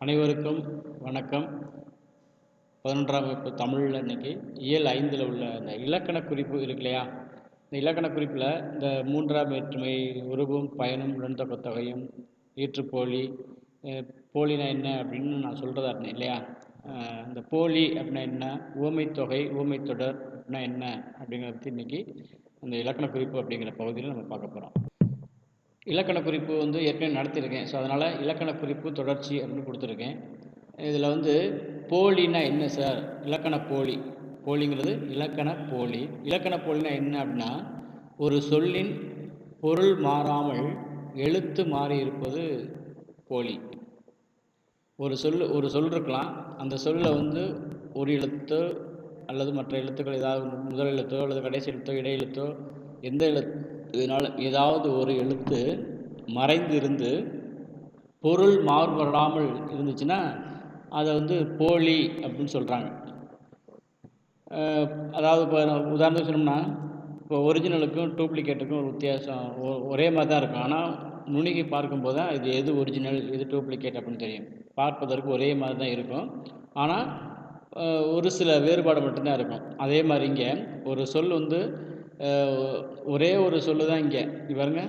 அனைவருக்கும் வணக்கம். பதினொன்றாம் வகுப்பு தமிழில் இன்னைக்கு இயல் ஐந்தில் உள்ள இந்த இலக்கண குறிப்பு இருக்கு இல்லையா? இந்த இலக்கண குறிப்பில் இந்த மூன்றாம் வேற்றுமை உருவும் பயனும் உடன்தொகையும் ஈற்றுப்போலி போலினா என்ன அப்படின்னு நான் சொல்கிறதா இருந்தேன் இல்லையா? இந்த போலி அப்படின்னா என்ன? உவமைத்தொகை ஊமைத்தொடர் அப்படின்னா என்ன? அப்படிங்கிறத பற்றி இன்னைக்கு அந்த இலக்கண குறிப்பு அப்படிங்கிற பகுதியில் நம்ம பார்க்க போகிறோம் இலக்கண குறிப்பு வந்து ஏற்கனவே நடத்தியிருக்கேன். ஸோ அதனால் இலக்கண குறிப்பு தொடர்ச்சி அப்படின்னு கொடுத்துருக்கேன். இதில் வந்து போலினா என்ன சார்? இலக்கண போலி. போலிங்கிறது இலக்கண போலி. இலக்கண போலினா என்ன அப்படின்னா ஒரு சொல்லின் பொருள் மாறாமல் எழுத்து மாறி இருப்பது போலி. ஒரு சொல் ஒரு சொல் இருக்கலாம். அந்த சொல்ல வந்து ஒரு எழுத்தோ அல்லது மற்ற எழுத்துக்கள் ஏதாவது முதல் எழுத்தோ அல்லது கடைசி எழுத்தோ இடையெழுத்தோ எந்த எழுத் இதனால் ஏதாவது ஒரு எழுத்து மறைந்து இருந்து பொருள் மாறுபடாமல் இருந்துச்சுன்னா அதை வந்து போலி அப்படின்னு சொல்கிறாங்க அதாவது இப்போ உதாரணத்துக்கு சொன்னோம்னா இப்போ ஒரிஜினலுக்கும் டூப்ளிகேட்டுக்கும் ஒரு வித்தியாசம் ஒ- ஒரே மாதிரி தான் இருக்கும். ஆனால் நுணுகி பார்க்கும்போது தான் இது எது ஒரிஜினல் எது டூப்ளிகேட் அப்படின்னு தெரியும். பார்ப்பதற்கு ஒரே மாதிரி தான் இருக்கும் ஆனால் ஒரு சில வேறுபாடு மட்டும்தான் இருக்கும். அதே மாதிரி இங்கே ஒரு சொல் வந்து ஒரே ஒரு சொல்லு தான் இங்கே. பாருங்க.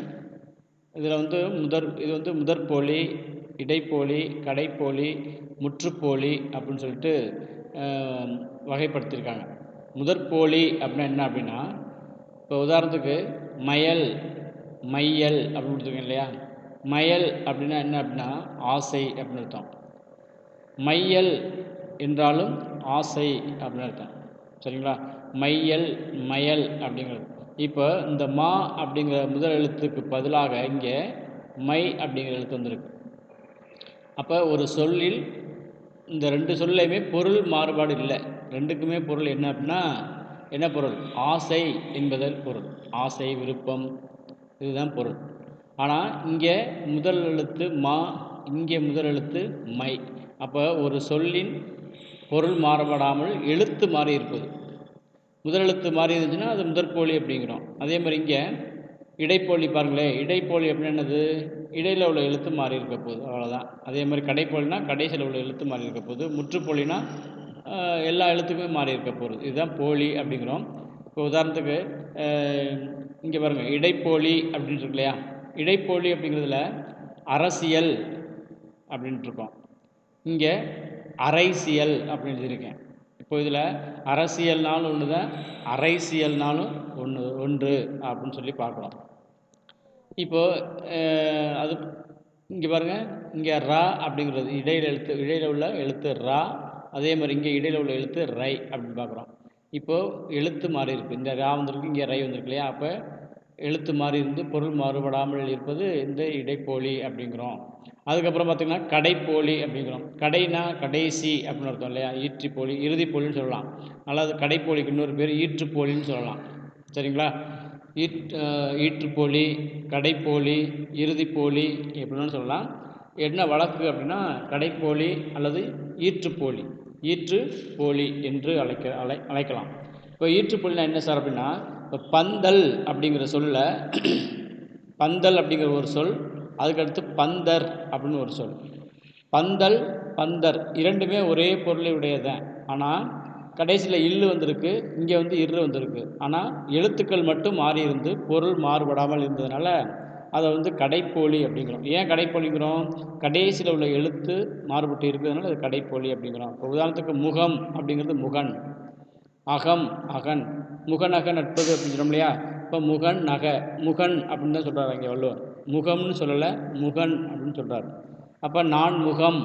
இதில் வந்து முதற் இது வந்து முதற்போலி இடைப்போலி கடைப்போலி முற்றுப்போலி அப்படின்னு சொல்லிட்டு வகைப்படுத்தியிருக்காங்க. முதற்போலி அப்படின்னா என்ன அப்படின்னா இப்போ உதாரணத்துக்கு மயல் மையல் அப்படின்னு கொடுத்துருக்கேன் இல்லையா? மயல் அப்படின்னா என்ன அப்படின்னா ஆசை அப்படின்னு அர்த்தம். மையல் என்றாலும் ஆசை அப்படின்னு அர்த்தம். சரிங்களா? மையல் மயல் அப்படிங்கிறது. இப்போ இந்த மா அப்படிங்கிற முதல் எழுத்துக்கு பதிலாக இங்கே மை அப்படிங்கிற எழுத்து வந்திருக்கு. அப்போ ஒரு சொல்லில் இந்த ரெண்டு சொல்லையுமே பொருள் மாறுபாடு இல்லை. ரெண்டுக்குமே பொருள் என்ன அப்படின்னா என்ன பொருள்? ஆசை என்பதன் பொருள். ஆசை விருப்பம் இதுதான் பொருள். ஆனால் இங்கே முதல் எழுத்து மா இங்கே முதல் எழுத்து மை. அப்போ ஒரு சொல்லின் பொருள் மாறுபடாமல் எழுத்து மாறி இருப்பது முதல் எழுத்து மாறி இருந்துச்சுன்னா அது முதற்கோழி அப்படிங்கிறோம். அதே மாதிரி இங்கே இடைப்போலி பாருங்களேன் இடைப்போலி அப்படின்னு என்னது? இடையில் உள்ள எழுத்து மாறி இருக்க போகுது அவ்வளோதான் அதே மாதிரி கடைப்போலினா கடைசியில் உள்ள எழுத்து மாறி இருக்க போகுது முற்றுப்போலினா எல்லா எழுத்துக்குமே மாறி இருக்க போகுது. இதுதான் போலி அப்படிங்கிறோம். இப்போ உதாரணத்துக்கு இங்கே பாருங்கள் இடைப்போலி அப்படின்ட்டு இருக்கு இல்லையா? இடைப்போலி அப்படிங்கிறதுல அரசியல் அப்படின்ட்டு இருக்கோம். இங்கே அரைசியல் அப்படின்னு எழுதியிருக்கேன். இப்போ இதில் அரசியல்னாலும் ஒன்று தான் அரைசியல்னாலும் ஒன்று ஒன்று அப்படின்னு சொல்லி பார்க்குறோம் இப்போது அது இங்கே பாருங்க இங்கே ரா அப்படிங்கிறது இடையில் எழுத்து இடையில் உள்ள எழுத்து ரா அதே மாதிரி இங்கே இடையில் உள்ள எழுத்து ரை அப்படின்னு பார்க்குறோம். இப்போது எழுத்து மாறி இருக்குது இந்த ரா வந்திருக்கு இங்கே ரை வந்திருக்கு இல்லையா? அப்போ எழுத்து மாறி இருந்து பொருள் மாறுபடாமல் இருப்பது இந்த இடைப்போலி அப்படிங்கிறோம். அதுக்கப்புறம் பார்த்தீங்கன்னா கடைப்போலி அப்படிங்கிறோம். கடைனா கடைசி அப்படின்னு அர்த்தம் இல்லையா? ஈற்றுப்போலி இறுதிப்போலின்னு சொல்லலாம். அல்லது கடைப்போலிக்கு இன்னொரு பேர் ஈற்றுப்போலின்னு சொல்லலாம். சரிங்களா? ஈட் ஈற்றுப்போலி கடைப்போலி இறுதிப்போலி எப்படின்னு சொல்லலாம். என்ன வழக்கு அப்படின்னா கடைப்போலி அல்லது ஈற்றுப்போலி. ஈற்று போலி என்று அழைக்க அழை அழைக்கலாம். இப்போ ஈற்றுப்போலினா என்ன சார் அப்படின்னா இப்போ பந்தல் அப்படிங்கிற சொல்ல பந்தல் அப்படிங்கிற ஒரு சொல் அதுக்கடுத்து பந்தர் அப்படின்னு ஒரு சொல். பந்தல் பந்தர் இரண்டுமே ஒரே பொருளை உடையதுதான் ஆனால் கடைசியில் இல்லு வந்திருக்கு இங்கே வந்து இரு வந்திருக்கு. ஆனால் எழுத்துக்கள் மட்டும் மாறி இருந்து பொருள் மாறுபடாமல் இருந்ததுனால அதை வந்து கடைப்போலி அப்படிங்கிறோம். ஏன் கடைப்போலிங்கிறோம்? கடைசியில் உள்ள எழுத்து மாறுபட்டு இருக்கிறதுனால அது கடைப்போலி அப்படிங்கிறோம். இப்போ உதாரணத்துக்கு முகம் அப்படிங்கிறது முகன். அகம் அகன். முகநக நட்பது அப்படின்னு சொல்றோம் இல்லையா? இப்போ முகன் நக. முகன் அப்படின்னு தான் சொல்கிறாங்க இங்கே வள்ளுவர். முகம்னு சொல்லலை முகன் அப்படின்னு சொல்கிறார் அப்போ நான் முகம்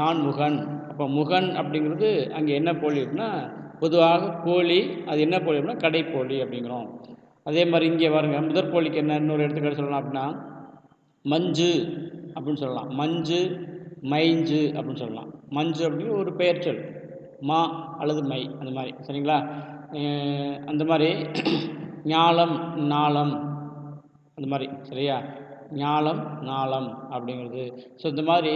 நான் முகன். அப்போ முகன் அப்படிங்கிறது அங்கே என்ன போலி அப்படின்னா பொதுவாக போலி அது என்ன போலி அப்படின்னா கடைப்போலி அப்படிங்கிறோம். அதே மாதிரி இங்கே பாருங்க முதற் போலிக்கு என்ன இன்னொரு எடுத்துக்காட்டு சொல்லலாம் அப்படின்னா மஞ்சு அப்படின்னு சொல்லலாம். மஞ்சு மைஞ்சு அப்படின்னு சொல்லலாம். மஞ்சு அப்படிங்கிற ஒரு பெயர்ச்சல் மா அல்லது மை அந்த மாதிரி. சரிங்களா? அந்த மாதிரி ஞாலம் நாளம் அந்த மாதிரி. சரியா? ஞாலம் நாளம் அப்படிங்கிறது. ஸோ இந்த மாதிரி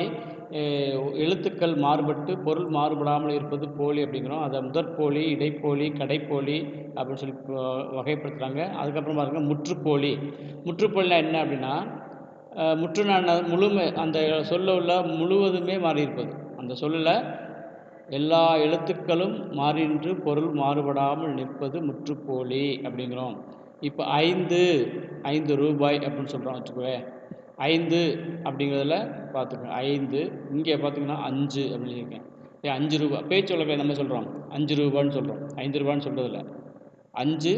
எழுத்துக்கள் மாறுபட்டு பொருள் மாறுபடாமல் இருப்பது போலி அப்படிங்கிறோம். அதை முதற்போலி இடைப்போலி கடைப்போலி அப்படின்னு சொல்லி வ- வகைப்படுத்துகிறாங்க அதுக்கப்புறம் பாருங்க முற்றுப்போலி. முற்றுப்போலினா என்ன அப்படின்னா அஹ், முற்றுனா என்ன? முழுமை அந்த சொல்ல உள்ள முழுவதுமே மாறி இருப்பது. அந்த சொல்லில் எல்லா எழுத்துக்களும் மாறின்று பொருள் மாறுபடாமல் நிற்பது முற்றுப்போலி அப்படிங்கிறோம். இப்போ ஐந்து ஐந்து ரூபாய் அப்படின்னு சொல்கிறோம் வச்சுக்கோவே ஐந்து அப்படிங்கிறதுல பார்த்துக்கோங்க. ஐந்து இங்கே பார்த்தீங்கன்னா அஞ்சு அப்படின்னு சொல்லியிருக்கேன் ஏ அஞ்சு ரூபா. பேச்சு வழக்கில் நம்ம சொல்கிறோம் அஞ்சு ரூபான்னு சொல்கிறோம் ஐந்து ரூபான்னு சொல்கிறதில்ல அஞ்சு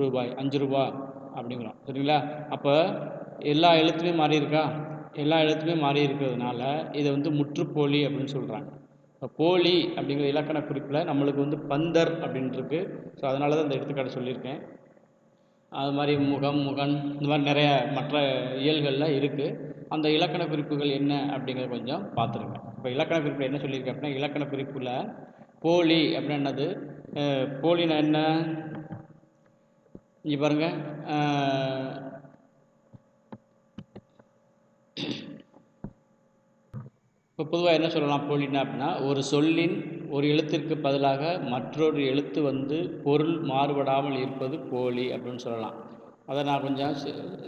ரூபாய் அஞ்சு ரூபா அப்படிங்கிறோம். சரிங்களா? அப்போ எல்லா எழுத்துலையும் மாறி இருக்கா எல்லா எழுத்துலையும் மாறி இருக்கிறதுனால இதை வந்து முற்றுப்போலி அப்படின்னு சொல்கிறாங்க இப்போ போலி அப்படிங்கிற இலக்கண குறிப்பில் நம்மளுக்கு வந்து பந்தர் அப்படின்னு ஸோ அதனால தான் இந்த எடுத்துக்காட்டு சொல்லியிருக்கேன். அது மாதிரி முகம் முகன் இந்த மாதிரி நிறைய மற்ற இயல்களில் இருக்குது அந்த இலக்கண குறிப்புகள் என்ன அப்படிங்கிறத கொஞ்சம் பார்த்துருங்க. இப்போ இலக்கண குறிப்பில் என்ன சொல்லியிருக்கேன் அப்படின்னா இலக்கண குறிப்பில் போலி அப்படின்னா என்னது அஹ் போலினா என்ன? இங்கே பாருங்கள் இப்போ பொதுவாக என்ன சொல்லலாம் போலின்னா அப்படின்னா ஒரு சொல்லின் ஒரு எழுத்திற்கு பதிலாக மற்றொரு எழுத்து வந்து பொருள் மாறுபடாமல் இருப்பது போலி அப்படின்னு சொல்லலாம். அதை நான் கொஞ்சம்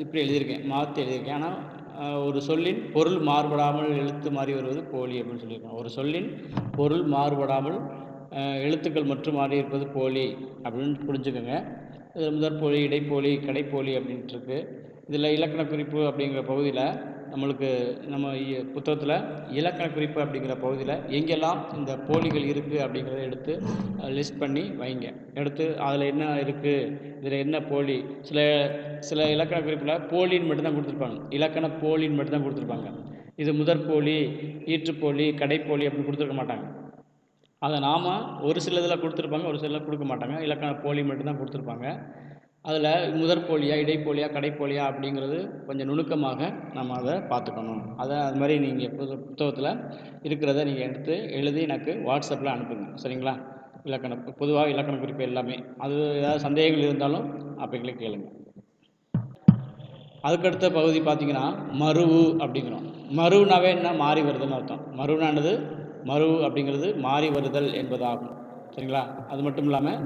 இப்படி எழுதியிருக்கேன் மாற்றி எழுதியிருக்கேன். ஆனால் ஒரு சொல்லின் பொருள் மாறுபடாமல் எழுத்து மாறி வருவது போலி அப்படின்னு சொல்லியிருக்கேன் ஒரு சொல்லின் பொருள் மாறுபடாமல் எழுத்துக்கள் மற்றும் மாறி இருப்பது போலி அப்படின்னு புரிஞ்சுக்கோங்க. இது முதற்போலி இடைப்போலி கடைப்போலி அப்படின்ட்டுருக்கு இதில் இலக்கண குறிப்பு அப்படிங்கிற பகுதியில் நம்மளுக்கு நம்ம புத்தகத்தில் இலக்கண குறிப்பு அப்படிங்கிற பகுதியில் எங்கெல்லாம் இந்த போலிகள் இருக்குது அப்படிங்கிறத எடுத்து லிஸ்ட் பண்ணி வைங்க. எடுத்து அதில் என்ன இருக்குது இதில் என்ன போலி சில சில இலக்கண குறிப்பில் போலின்னு மட்டும்தான் கொடுத்துருப்பாங்க. இலக்கண போலின்னு மட்டும்தான் கொடுத்துருப்பாங்க. இது முதற் போலி ஈற்றுப்போலி கடைப்போலி அப்படின்னு கொடுத்துருக்க மாட்டாங்க. அதை நாம் ஒரு சில இதில் கொடுத்துருப்பாங்க ஒரு சில கொடுக்க மாட்டாங்க. இலக்கண போலி மட்டும்தான் கொடுத்துருப்பாங்க. அதில் முதற்போலியா இடைப்போலியா கடைப்போலியா அப்படிங்கிறது கொஞ்சம் நுணுக்கமாக நம்ம அதை பார்த்துக்கணும். அதை அது மாதிரி நீங்கள் புது புத்தகத்தில் இருக்கிறத நீங்கள் எடுத்து எழுதி எனக்கு வாட்ஸ்அப்பில் அனுப்புங்க. சரிங்களா? இலக்கண பொதுவாக இலக்கண குறிப்பு எல்லாமே. அது ஏதாவது சந்தேகங்கள் இருந்தாலும் அப்போங்களே கேளுங்க. அதுக்கடுத்த பகுதி பார்த்தீங்கன்னா மருவு அப்படிங்கிறோம். மருவுனாவே என்ன? மாறி வருதுன்னு அர்த்தம். மருவுனானது மருவு அப்படிங்கிறது மாறி வருதல் என்பதாகும். சரிங்களா? அது மட்டும் இல்லாமல்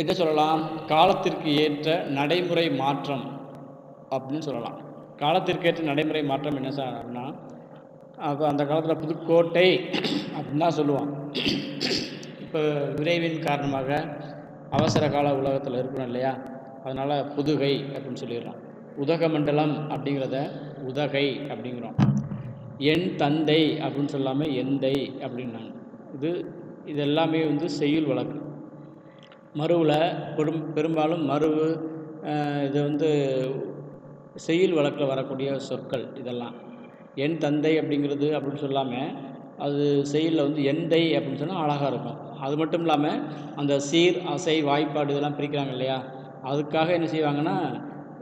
என்ன சொல்லலாம்? காலத்திற்கு ஏற்ற நடைமுறை மாற்றம் அப்படின்னு சொல்லலாம். காலத்திற்கு ஏற்ற நடைமுறை மாற்றம் என்ன சார் அப்படின்னா அப்போ அந்த காலத்தில் புதுக்கோட்டை அப்படின்னு தான் சொல்லுவான் இப்போ விரைவின் காரணமாக அவசர கால உலகத்தில் இருக்கணும் இல்லையா? அதனால் புதுகை அப்படின்னு சொல்லிடுறோம். உதகமண்டலம் அப்படிங்கிறத உதகை அப்படிங்கிறோம். என் தந்தை அப்படின்னு சொல்லாமல் எந்தை அப்படின்னாங்க. இது இது எல்லாமே வந்து செய்யுள் வழக்கு. மருவில் பெரும் பெரும்பாலும் மருவு இது வந்து செய்யுள் வழக்கில் வரக்கூடிய சொற்கள் இதெல்லாம். என் தந்தை அப்படிங்கிறது அப்படின்னு சொல்லாமல் அது செய்யுளில் வந்து எந்தை அப்படின்னு சொன்னால் அழகாக இருக்கும். அது மட்டும் இல்லாமல் அந்த சீர் அசை வாய்ப்பாடு இதெல்லாம் பிரிக்கிறாங்க இல்லையா? அதுக்காக என்ன செய்வாங்கன்னா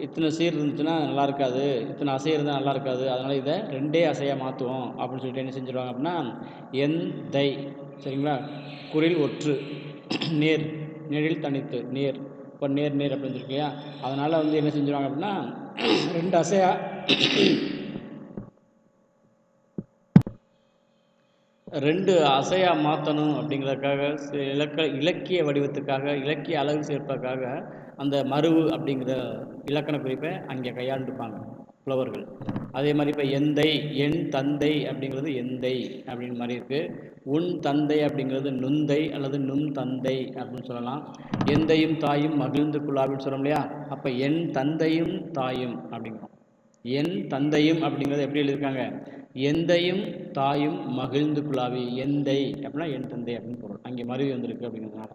இத்தனை சீர் இருந்துச்சுன்னா நல்லா இருக்காது இத்தனை அசை இருந்தால் நல்லா இருக்காது அதனால் இதை ரெண்டே அசையாக மாற்றுவோம் அப்படின்னு சொல்லிட்டு என்ன செஞ்சுருவாங்க அப்படின்னா எந்தை சரிங்களா? குரில் ஒற்று நேர். நிழல் தனித்து நேர். இப்போ நேர் நேர் அப்படின்னு சொல்லியா அதனால் வந்து என்ன செஞ்சுருவாங்க அப்படின்னா ரெண்டு அசையா ரெண்டு அசையா மாற்றணும் அப்படிங்கிறதுக்காக இலக்க இலக்கிய வடிவத்துக்காக இலக்கிய அளவு சேர்ப்பதற்காக அந்த மருவு அப்படிங்கிற இலக்கண குறிப்பை அங்கே கையாண்டுப்பாங்க புலவர்கள். அதே மாதிரி இப்போ எந்தை என் தந்தை அப்படிங்கிறது எந்தை அப்படின்னு மாதிரி இருக்குது உன் தந்தை அப்படிங்கிறது நுந்தை அல்லது நுண் தந்தை அப்படின்னு சொல்லலாம். எந்தையும் தாயும் மகிழ்ந்து குழாவின்னு சொல்கிறோம் இல்லையா? அப்போ என் தந்தையும் தாயும் அப்படிங்கிறோம். என் தந்தையும் அப்படிங்கிறது எப்படி எழுதியிருக்காங்க? எந்தையும் தாயும் மகிழ்ந்து குழாவி எந்தை அப்படின்னா என் தந்தை அப்படின்னு பொருள். அங்கே மருவி வந்திருக்கு அப்படிங்கிறதுனால.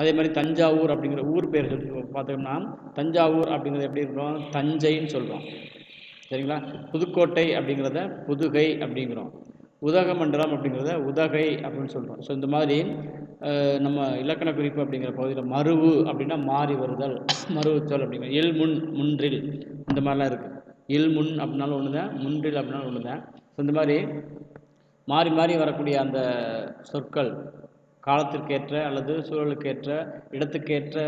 அதே மாதிரி தஞ்சாவூர் அப்படிங்கிற ஊர் பேர் பார்த்தோம்னா தஞ்சாவூர் அப்படிங்கிறது எப்படி இருக்கிறோம் தஞ்சைன்னு சொல்கிறோம் சரிங்களா? புதுக்கோட்டை அப்படிங்கிறத புதுகை அப்படிங்கிறோம். உதகமண்டலம் அப்படிங்கிறத உதகை அப்படின்னு சொல்கிறோம் ஸோ இந்த மாதிரி நம்ம இலக்கண குறிப்பு அப்படிங்கிற பகுதியில் மருவு அப்படின்னா மாறி வருதல் மருவுச்சொல் அப்படிங்கிற எல் முன் முன்றில் இந்த மாதிரிலாம் இருக்குது இல் முன் அப்படின்னாலும் ஒன்று தான் முன்றில் அப்படின்னாலும் ஒன்று தான் ஸோ இந்த மாதிரி மாறி மாறி வரக்கூடிய அந்த சொற்கள் காலத்திற்கேற்ற அல்லது சூழலுக்கேற்ற இடத்துக்கேற்ற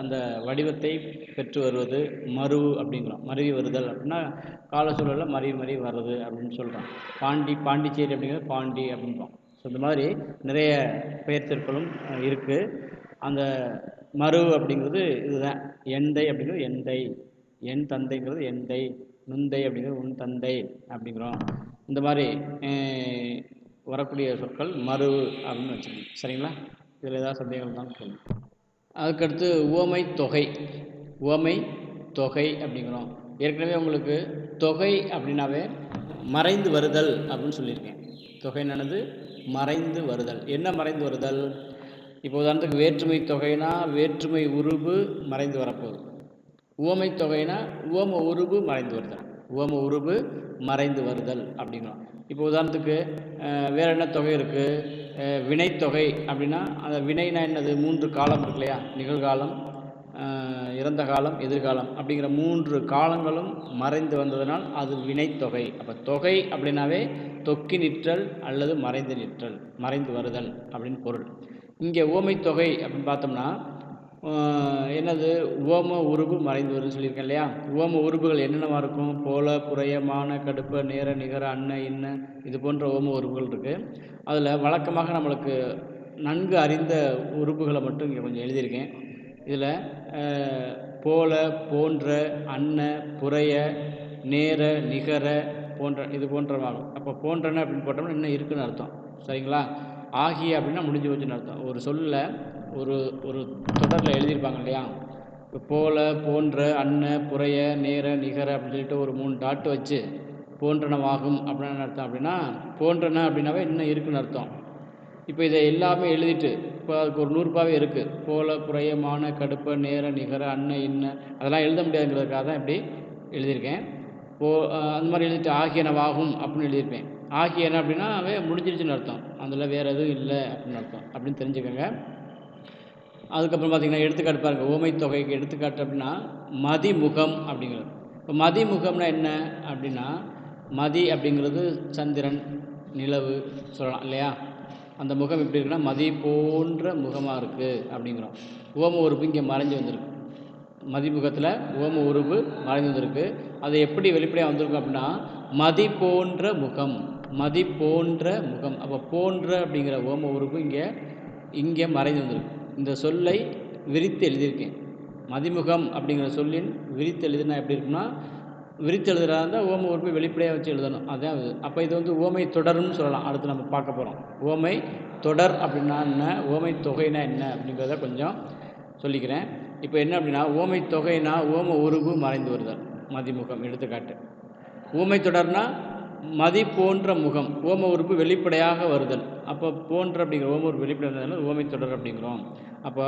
அந்த வடிவத்தை பெற்று வருவது மருவு அப்படிங்கிறோம். மருவி வருதல் அப்படின்னா கால சூழலில் மருவி மருவி வர்றது அப்படின்னு சொல்கிறோம் பாண்டி பாண்டிச்சேரி அப்படிங்கிறது பாண்டி அப்படின்றோம். ஸோ இந்த மாதிரி நிறைய பெயர் சொற்களும் இருக்குது அந்த மருவு அப்படிங்கிறது இதுதான். எந்தை அப்படிங்கிறது எந்தை. என் தந்தைங்கிறது எந்தை. நுந்தை அப்படிங்கிறது உன் தந்தை அப்படிங்கிறோம். இந்த மாதிரி வரக்கூடிய சொற்கள் மருவு அப்படின்னு வச்சுக்கணும். சரிங்களா? இதில் ஏதாவது சந்தேகம் தான் கேளுங்க. அதுக்கடுத்து உவமை தொகை. உவமை தொகை அப்படிங்கிறோம். ஏற்கனவே உங்களுக்கு தொகை அப்படின்னாவே மறைந்து வருதல் அப்படின்னு சொல்லியிருக்கேன். தொகைனானது மறைந்து வருதல். என்ன மறைந்து வருதல்? இப்போ உதாரணத்துக்கு வேற்றுமை தொகைனா வேற்றுமை உருவு மறைந்து வரப்போகுது. உவமை தொகைனா உவம உருவு மறைந்து வருதல். உவம உருவு மறைந்து வருதல் அப்படிங்கிறோம் இப்போ உதாரணத்துக்கு வேறு என்ன தொகை இருக்குது வினைத்தொகை அப்படின்னா அந்த வினைனா என்னது? மூன்று காலம் இருக்கு இல்லையா? நிகழ்காலம் இறந்த காலம் எதிர்காலம் அப்படிங்கிற மூன்று காலங்களும் மறைந்து வந்ததனால் அது வினைத்தொகை அப்போ தொகை அப்படின்னாவே தொக்கி நிற்றல் அல்லது மறைந்து நிற்றல் மறைந்து வருதல் அப்படின்னு பொருள். இங்கே ஓமை தொகை அப்படின்னு பார்த்தோம்னா என்னது? உவம உருபு மறைந்து வருதுன்னு சொல்லியிருக்கேன் இல்லையா? உவம உருபுகள் என்னென்னவா இருக்கும்? போல புறையமான கடுப்ப நேர நிகர அன்ன இன்ன இது போன்ற உவம உருபுகள் இருக்குது அதில் வழக்கமாக நம்மளுக்கு நன்கு அறிந்த உறுப்புகளை மட்டும் இங்கே கொஞ்சம் எழுதியிருக்கேன். இதில் போல போன்ற அன்ன புறைய நேர நிகர போன்ற இது போன்றவாகும். அப்போ போன்றன அப்படின்னு போட்டோம்னா இன்னும் இருக்குன்னு அர்த்தம். சரிங்களா? ஆகிய அப்படின்னா முடிஞ்சு போச்சுன்னு அர்த்தம். ஒரு சொல்லில் ஒரு ஒரு தொடரில் எழுதியிருப்பாங்க இல்லையா? இப்போ போல போன்ற அன்ன புறைய நேர நிகர அப்படின்னு சொல்லிட்டு ஒரு மூணு டாட்டு வச்சு போன்றனவாகும் அப்படின்னு என்ன அர்த்தம் அப்படின்னா போன்றன அப்படின்னாவே இன்னும் இருக்குன்னு அர்த்தம். இப்போ இதை எல்லாமே எழுதிட்டு இப்போ அதுக்கு ஒரு நூறுரூபாவே இருக்குது போல புறையமான கடுப்ப நேர நிகர அன்ன இன்ன அதெல்லாம் எழுத முடியாதுங்கிறதுக்காக தான் இப்படி எழுதியிருக்கேன். போ அந்த மாதிரி எழுதிட்டு ஆகியனவாகும் அப்படின்னு எழுதியிருப்பேன். ஆகியன அப்படின்னாவே முடிஞ்சிருச்சுன்னு அர்த்தம். அதில் வேறு எதுவும் இல்லை அப்படின்னு அர்த்தம். அப்படின்னு தெரிஞ்சுக்கோங்க. அதுக்கப்புறம் பார்த்தீங்கன்னா எடுத்துக்காட்டு பாருங்கள் ஓமை தொகைக்கு எடுத்துக்காட்டு அப்படின்னா மதிமுகம் அப்படிங்கிறது. இப்போ மதிமுகம்னா என்ன அப்படின்னா மதி அப்படிங்கிறது சந்திரன் நிலவு சொல்லலாம் இல்லையா? அந்த முகம் எப்படி இருக்குன்னா மதி போன்ற முகமாக இருக்குது அப்படிங்கிறோம். ஓம உறுப்பு இங்கே மறைஞ்சு வந்திருக்கு. மதிமுகத்தில் ஓம உருவு மறைந்து வந்திருக்கு. அது எப்படி வெளிப்படையாக வந்திருக்கும் அப்படின்னா மதி போன்ற முகம் மதி போன்ற முகம். அப்போ போன்ற அப்படிங்கிற ஓம உருவு இங்கே இங்கே மறைந்து வந்திருக்கு. இந்த சொல்லை விரித்து எழுதியிருக்கேன். மதிமுகம் அப்படிங்கிற சொல்லின் விரித்து எழுதினா எப்படி இருக்குன்னா விரித்து எழுதுறதா இருந்தால் ஓமை உறுப்பை வெளிப்படையாக வச்சு எழுதணும். அதான் இது அப்போ இது வந்து ஓமை தொடர்னு சொல்லலாம். அடுத்து நம்ம பார்க்க போகிறோம் ஓமை தொடர் அப்படின்னா என்ன? ஓமை தொகைனா என்ன? அப்படிங்கிறத கொஞ்சம் சொல்லிக்கிறேன். இப்போ என்ன அப்படின்னா ஓமை தொகைனா ஓம உருவு மறைந்து வருதல். மதிமுகம் எடுத்துக்காட்டு. ஊமை தொடர்னா மதி போன்ற முகம் ஓம உறுப்பு வெளிப்படையாக வருதல். அப்போ போன்ற அப்படிங்கிற ஓம உறுப்பு வெளிப்படையாக ஓமை தொடர் அப்படிங்கிறோம். அப்போ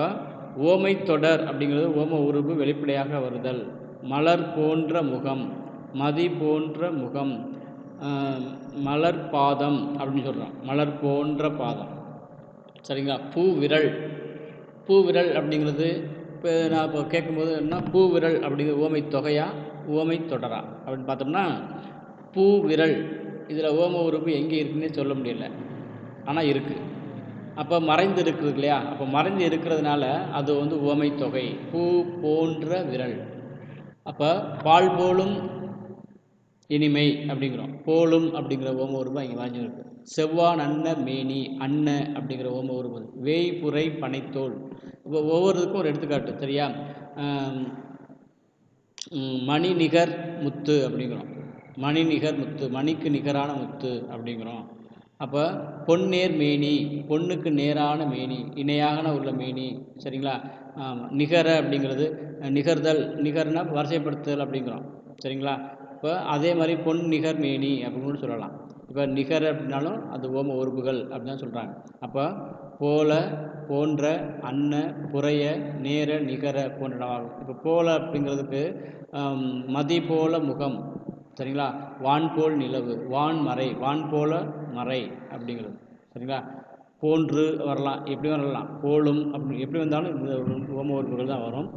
ஓமை தொடர் அப்படிங்கிறது ஓம உறுப்பு வெளிப்படையாக வருதல். மலர் போன்ற முகம் மதி போன்ற முகம் மலர் பாதம் அப்படின்னு சொல்கிறோம் மலர் போன்ற பாதம். சரிங்களா? பூ விரல். பூ விரல் அப்படிங்கிறது இப்போ நான் இப்போ கேட்கும்போது என்ன? பூ விரல் அப்படிங்கிற ஓமை தொகையா? ஓமை தொடரா அப்படின்னு பார்த்தோம்னா பூ விரல். இதில் ஓம உறுப்பு எங்கே இருக்குன்னே சொல்ல முடியல. ஆனால் இருக்குது அப்போ மறைந்து இருக்குது இல்லையா? அப்போ மறைந்து இருக்கிறதுனால அது வந்து ஓமை தொகை பூ போன்ற விரல். அப்போ பால் போலும் இனிமை அப்படிங்கிறோம். போலும் அப்படிங்கிற ஓம உருவம் இங்கே வாங்கியிருக்கு செவ்வான் அன்ன மேனி அன்ன அப்படிங்கிற ஓம உருவம் வேய்புரை பனைத்தோல். இப்போ ஒவ்வொருத்துக்கும் ஒரு எடுத்துக்காட்டு சரியா? மணிநிகர் முத்து அப்படிங்கிறோம். மணி நிகர் முத்து மணிக்கு நிகரான முத்து அப்படிங்கிறோம். அப்போ பொன்னேர் மேனி பொண்ணுக்கு நேரான மேனி இணையான உள்ள மேனி சரிங்களா? நிகர அப்படிங்கிறது நிகர்தல் நிகர்னா வரிசைப்படுத்துதல் அப்படிங்கிறோம். சரிங்களா? இப்போ அதே மாதிரி பொன் நிகர் மேனி அப்படின்னு சொல்லலாம். இப்போ நிகர் அப்படின்னாலும் அது ஓம உறுப்புகள் அப்படின்னு தான் சொல்கிறாங்க அப்போ போல போன்ற அன்ன புறைய நேர நிகர போன்றனவாகும் இப்போ போல அப்படிங்கிறதுக்கு மதி போல முகம். சரிங்களா? வான் போல் நிலவு வான் மறை வான் போல மறை அப்படிங்கிறது. சரிங்களா? போன்று வரலாம். எப்படி வரலாம்? போலும் அப்படி எப்படி வந்தாலும் இந்த ஓம உறுப்புகள் தான் வரும்.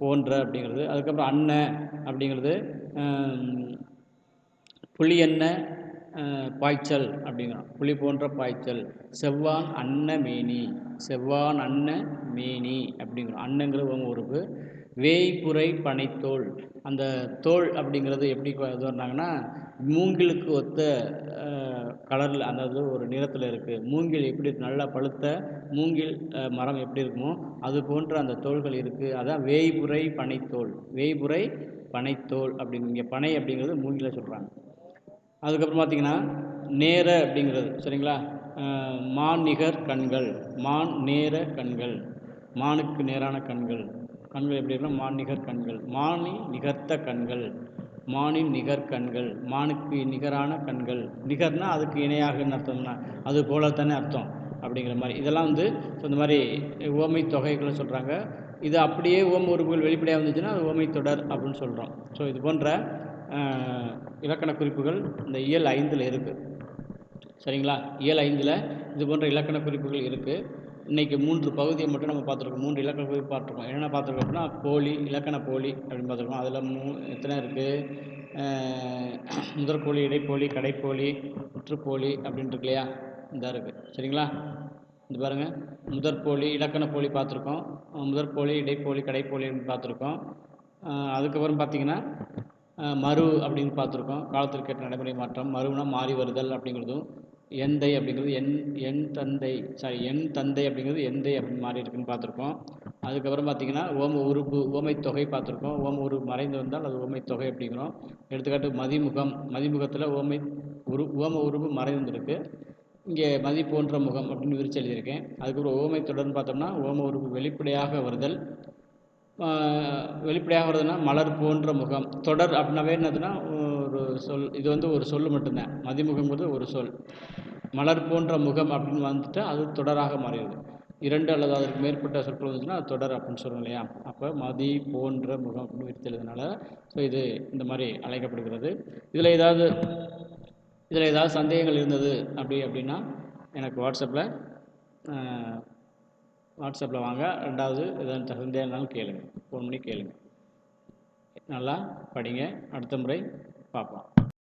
போன்ற அப்படிங்கிறது. அதுக்கப்புறம் அன்ன அப்படிங்கிறது புளி எண்ணெய் பாய்ச்சல் அப்படிங்கிறோம். புளி போன்ற பாய்ச்சல். செவ்வான் அன்ன மேனி செவ்வான் அன்ன மேனி அப்படிங்கிறோம். அன்னங்கிற ஓம உறுப்பு. வேய்புரை பனைத்தோல். அந்த தோல் அப்படிங்கிறது எப்படி இது வந்தாங்கன்னா மூங்கிலுக்கு ஒத்த கலரில் அதாவது ஒரு நிறத்தில் இருக்குது மூங்கில் எப்படி நல்லா பழுத்த மூங்கில் மரம் எப்படி இருக்குமோ அது போன்ற அந்த தோள்கள் இருக்குது அதான் வேய்புரை பனைத்தோல். வேய்புரை பனைத்தோல் அப்படிங்க இங்கே பனை அப்படிங்கிறது மூங்கில சொல்கிறாங்க அதுக்கப்புறம் பார்த்திங்கன்னா நேர அப்படிங்கிறது. சரிங்களா? மான் நிகர் கண்கள். மான் நேர கண்கள். மானுக்கு நேரான கண்கள். கண்கள் எப்படி இருக்குன்னா மான் நிகர் கண்கள். மானி நிகர்த்த கண்கள். மானின் நிகர் கண்கள். மானுக்கு நிகரான கண்கள். நிகர்னா அதுக்கு இணையாகன்னு அர்த்தம்னா அது போல தானே அர்த்தம் அப்படிங்கிற மாதிரி. இதெல்லாம் வந்து ஸோ இந்த மாதிரி ஓமை தொகைகளை சொல்கிறாங்க இது அப்படியே ஓம உறுப்புகள் வெளிப்படையாக வந்துச்சுன்னா அது ஓமை தொடர் அப்படின்னு சொல்கிறோம் ஸோ இது போன்ற இலக்கண குறிப்புகள் இந்த இயல் ஐந்தில் இருக்குது சரிங்களா? இயல் ஐந்தில் இது போன்ற இலக்கண குறிப்புகள் இருக்குது இன்னைக்கு மூன்று பகுதியை மட்டும் நம்ம பார்த்துருக்கோம். மூன்று இலக்கண பகுதி பார்த்துருக்கோம். என்னென்ன பார்த்துருக்கோம் அப்படின்னா போலி இலக்கண போலி அப்படின்னு பார்த்துருக்கோம். அதில் மூ எத்தனை இருக்குது முதற்போலி இடைப்போலி கடைப்போலி முற்றுப்போலி அப்படின்ட்டு இருக்கு இல்லையா? இதாக இருக்குது சரிங்களா? இது பாருங்கள் முதற்போலி இலக்கண போலி பார்த்துருக்கோம். முதற்போலி இடைப்போலி கடைப்போலி அப்படின்னு பார்த்துருக்கோம். அதுக்கப்புறம் பார்த்தீங்கன்னா மறு அப்படின்னு பார்த்துருக்கோம். காலத்திற்கேற்ற நடைமுறை மாற்றம். மறுனா மாறி வருதல் அப்படிங்கிறதும் எந்தை அப்படிங்கிறது என் என் தந்தை சாரி என் தந்தை அப்படிங்கிறது எந்தை அப்படின்னு மாறி இருக்குன்னு பார்த்துருக்கோம். அதுக்கப்புறம் பார்த்தீங்கன்னா ஓம உறுப்பு ஓமை தொகை பார்த்துருக்கோம். ஓம உரு மறைந்து வந்தால் அது ஓமை தொகை அப்படிங்கிறோம். எடுத்துக்காட்டு மதிமுகம் மதிமுகத்தில் ஓமை உரு ஓம உருவு மறைந்திருக்கு இங்கே மதி போன்ற முகம் அப்படின்னு விரிச்சு எழுதியிருக்கேன். அதுக்கப்புறம் ஓமை தொடர்ன்னு பார்த்தோம்னா ஓம உருவு வெளிப்படையாக வருதல் வெளிப்படையாக வருதுன்னா மலர் போன்ற முகம். தொடர் அப்படின்னாவே என்னதுன்னா ஒரு சொல் இது வந்து ஒரு சொல் மட்டும்தான். மதிமுகம்ங்கிறது ஒரு சொல். மலர் போன்ற முகம் அப்படின்னு வந்துட்டு அது தொடராக மாறிடுது. இரண்டு அல்லது அதற்கு மேற்பட்ட சொற்கள் வந்துச்சுன்னா அது தொடர் அப்படின்னு சொல்லுவோம் இல்லையா? அப்போ மதி போன்ற முகம் அப்படின்னு எடுத்துள்ளதுனால ஸோ இது இந்த மாதிரி அழைக்கப்படுகிறது. இதில் ஏதாவது இதில் ஏதாவது சந்தேகங்கள் இருந்தது அப்படி அப்படின்னா எனக்கு வாட்ஸ்அப்பில் வாட்ஸ்அப்பில் வாங்க. ரெண்டாவது எதாவது சந்தேகம் இருந்தாலும் கேளுங்க. ஃபோன் பண்ணி கேளுங்க. நல்லா படிங்க. அடுத்த முறை பார்ப்போம்.